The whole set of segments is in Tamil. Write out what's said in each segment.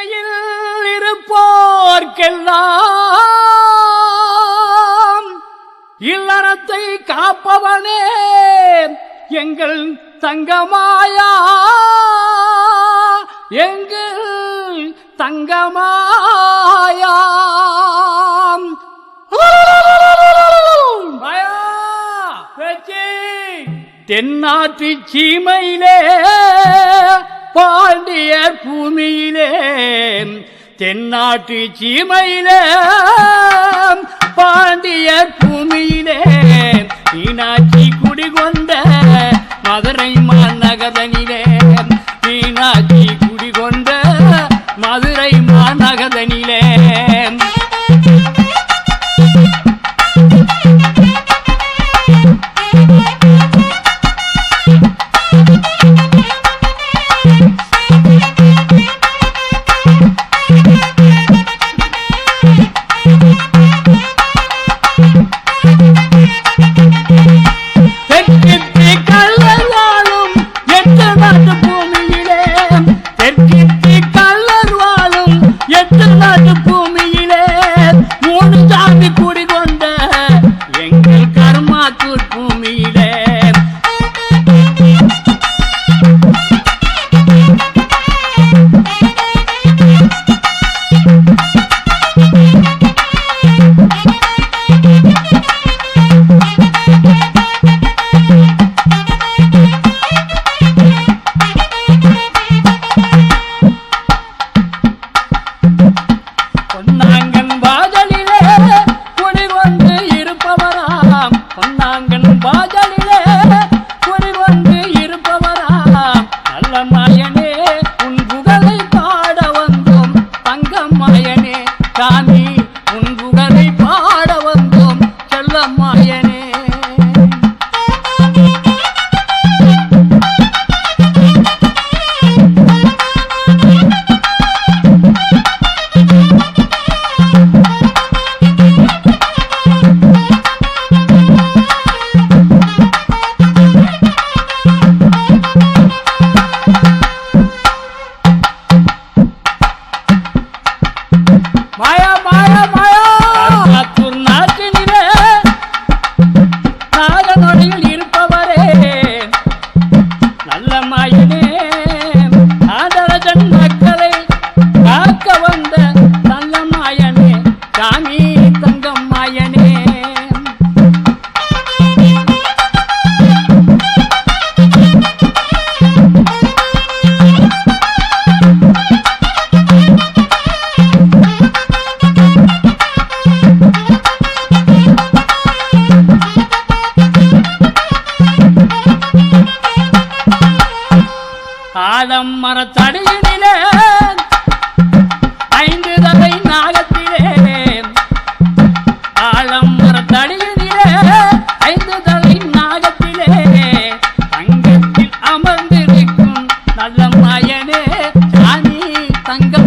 கரையில் இருப்போர்க்கெல்லாம் இல்லறத்தை காப்பவனே எங்கள் தங்கமாயா. எங்கள் தங்கமாயா. தென்னாற்று சீமையிலே பாண்டியர் பூமியிலே தென்னாட்டு சீமையிலே பாண்டியர் பூமியிலே மீனாட்சி குடிகொண்ட மதுரை மாநகரங்க வந்தாங்க ஆழம் மரத்தடியிலே ஐந்து தகை நாகத்திலே. ஆழம் மரத்தடியிலே ஐந்து தகை நாகத்திலே. தங்கத்தில் அமர்ந்திருக்கும் நல்ல மாயனே ராணி தங்க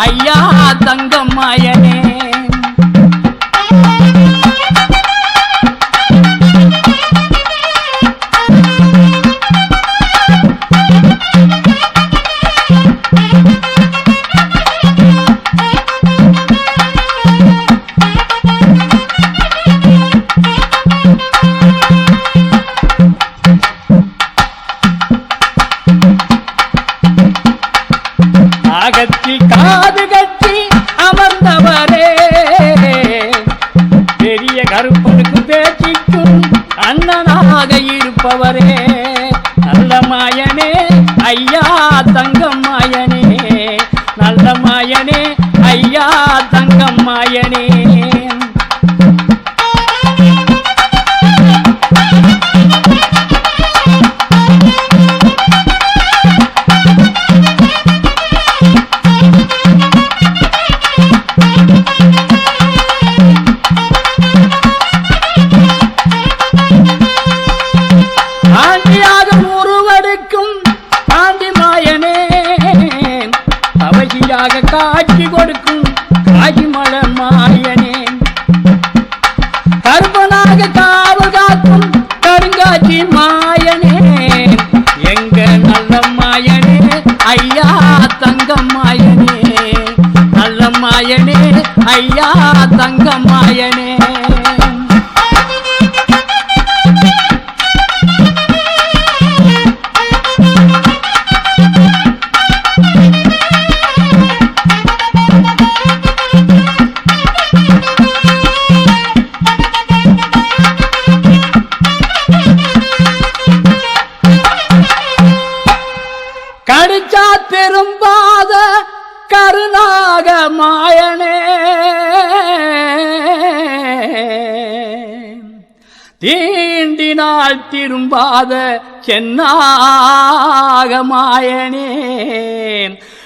ஐயா தங்கம் மாயனே கருப்பனாக காவல் காக்கும் கருங்காட்சி மாயனே. எங்க நல்ல மாயனே? ஐயா தங்க மாயனே. நல்ல மாயனே ஐயா தங்க மாயனே. மாயனே. தீண்டினால் திரும்பாத சென்னாக மாயனே.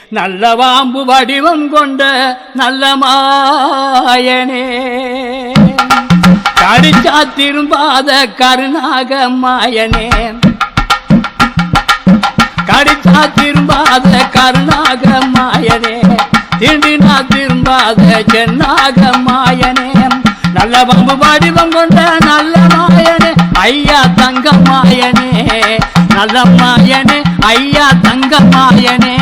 நல்ல வாம்பு வடிவம் கொண்ட நல்ல மாயனே. கடிச்சா திரும்பாத கருணாக மாயனே. கடிச்சா திரும்பாத கருணாக மாயனே. திண்டினா திரும்பாத சென்னாக மாயனே. நல்ல பம்பு வடிவம் கொண்ட நல்ல மாயனே ஐயா தங்க மாயனே. நல்ல மாயனே ஐயா தங்க மாயனே.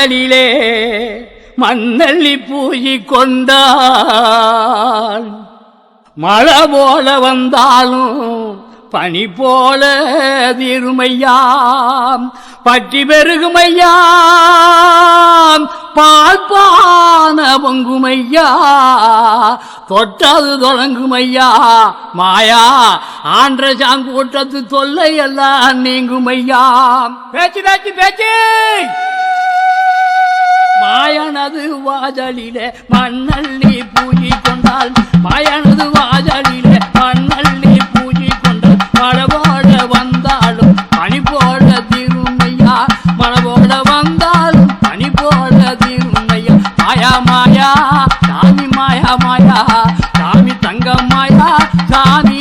மாயனது வாதலிலே மண்ணள்ளி பூஜி கொண்டான் மழை போல வந்தாலும் பனி போல திருமையாம் பற்றி பெருகுமையாம் பால் பான பொங்குமையா? தொட்டது தொடங்குமையா? மாயா ஆன்ற சாங்கூட்டத்து தொல்லை எல்லாம் நீங்குமையா? பேச்சு பேச்சு பேச்சு! மாயனது வாஜலிலே மண்ணள்ளி பூஜி கொண்டால். மாயனது வாஜலிலே மண்ணள்ளி பூஜி கொண்டால். மழை வந்தாலும் பனி போல திருமையா மழை வந்தாலும் பனி போல திருமையா மாயா மாயா சாமி மாயா மாயா. சாமி தங்கம் மாயா. சாமி